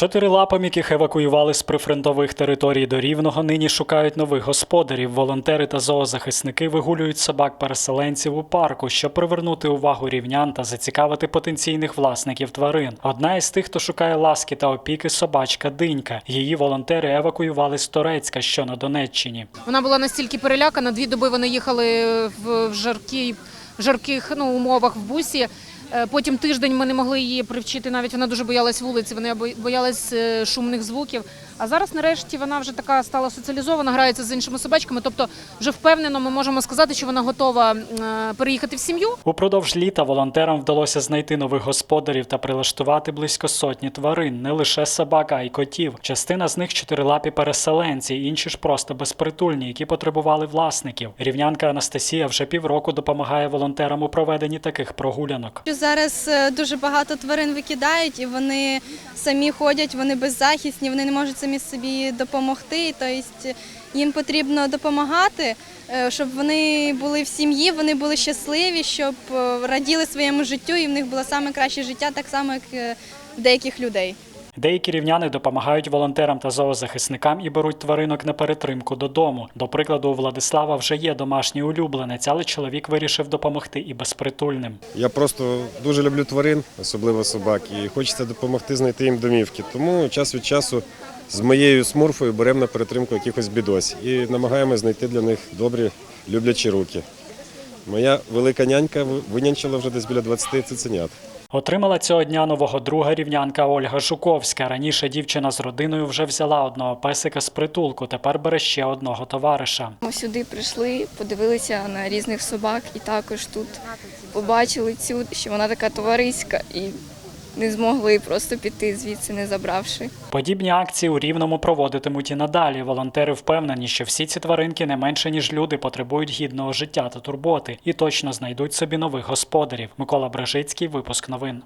Чотирилапам, яких евакуювали з прифронтових територій до Рівного, нині шукають нових господарів. Волонтери та зоозахисники вигулюють собак-переселенців у парку, щоб привернути увагу рівнян та зацікавити потенційних власників тварин. Одна із тих, хто шукає ласки та опіки, собачка Динька. Її волонтери евакуювали з Торецька, що на Донеччині. Вона була настільки перелякана. Дві доби вони їхали в, жаркій, жарких ну, умовах в бусі. Е, Потім тиждень ми не могли її привчити. Навіть вона дуже боялась вулиці, вона боялась е, шумних звуків. А зараз, нарешті, вона вже така стала соціалізована, грається з іншими собачками. Тобто, вже впевнено, ми можемо сказати, що вона готова е, переїхати в сім'ю. Упродовж літа волонтерам вдалося знайти нових господарів та прилаштувати близько сотні тварин, не лише собак, а й котів. Частина з них чотирилапі переселенці, інші ж просто безпритульні, які потребували власників. Рівнянка Анастасія вже півроку допомагає волонтерам у проведенні таких прогулянок. Зараз е, дуже багато тварин викидають, і вони самі ходять, вони беззахисні, вони не можуть самі собі допомогти. Тобто їм потрібно допомагати, е, щоб вони були в сім'ї, вони були щасливі, щоб е, раділи своєму життю, і в них було саме краще життя, так само як е, в деяких людей. Деякі рівняни допомагають волонтерам та зоозахисникам і беруть тваринок на перетримку додому. До прикладу, у Владислава вже є домашній улюбленець, але чоловік вирішив допомогти і безпритульним. Я просто дуже люблю тварин, особливо собак, і хочеться допомогти знайти їм домівки. Тому час від часу з моєю смурфою беремо на перетримку якихось бідось і намагаємося знайти для них добрі, люблячі руки. Моя велика нянька винянчила вже десь біля 20 цуценят. Отримала цього дня нового друга рівнянка Ольга Жуковська. Раніше дівчина з родиною вже взяла одного песика з притулку, тепер бере ще одного товариша. Ми сюди прийшли, подивилися на різних собак і також тут побачили цю, що вона така товариська і не змогли просто піти звідси, не забравши. Подібні акції у Рівному проводитимуть і надалі. Волонтери впевнені, що всі ці тваринки не менше ніж люди потребують гідного життя та турботи і точно знайдуть собі нових господарів. Микола Брежицький, випуск новин.